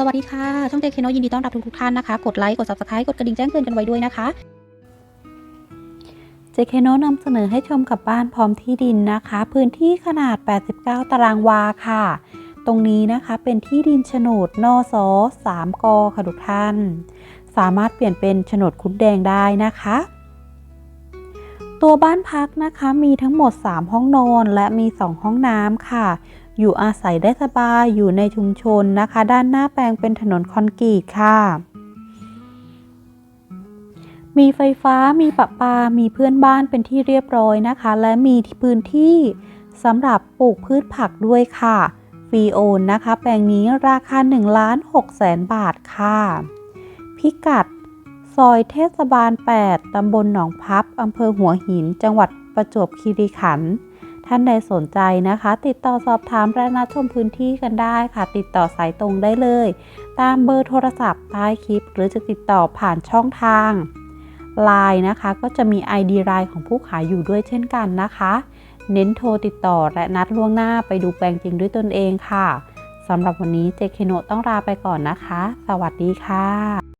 สวัสดีค่ะ ช่องเจคเคโนยินดีต้อนรับทุกๆท่านนะคะ กดไลค์ กด subscribe กดกระดิ่งแจ้งเตือนกันไว้ด้วยนะคะเจคเคโนนำเสนอให้ชมกับบ้านพร้อมที่ดินนะคะ พื้นที่ขนาด 89 ตารางวาค่ะ ตรงนี้นะคะเป็นที่ดินโฉนดนอสอ3กอค่ะทุกท่าน สามารถเปลี่ยนเป็นโฉนดคุ้ดแดงได้นะคะ ตัวบ้านพักนะคะมีทั้งหมด 3 ห้องนอนและมี 2 ห้องน้ำค่ะ อยู่อาศัยได้สบายอยู่ในชุมชนนะคะ ด้านหน้าแปลงเป็นถนนคอนกรีตค่ะ มีไฟฟ้ามีประปา มีเพื่อนบ้านเป็นที่เรียบร้อยนะคะ และมีพื้นที่สำหรับปลูกพืชผักด้วยค่ะฟรีโอนนะคะ แปลงนี้ราคา1ล้าน6แสนบาทค่ะ พิกัด ซอยเทศบาล 8 ตำบลหนองพับ อำเภอหัวหิน จังหวัดประจวบคีรีขันธ์ ท่านใดสนใจนะคะ ติดต่อสอบถามและนัดชมพื้นที่กันได้ค่ะ ติดต่อสายตรงได้เลย ตามเบอร์โทรศัพท์ใต้คลิป หรือจะติดต่อผ่านช่องทางไลน์นะคะ ก็จะมี ID ไลน์ของผู้ขายอยู่ด้วยเช่นกันนะคะ เน้นโทรติดต่อและนัดล่วงหน้าไปดูแปลงจริงด้วยตนเองค่ะสำหรับวันนี้เจเคโนต้องลาไปก่อนนะคะ สวัสดีค่ะ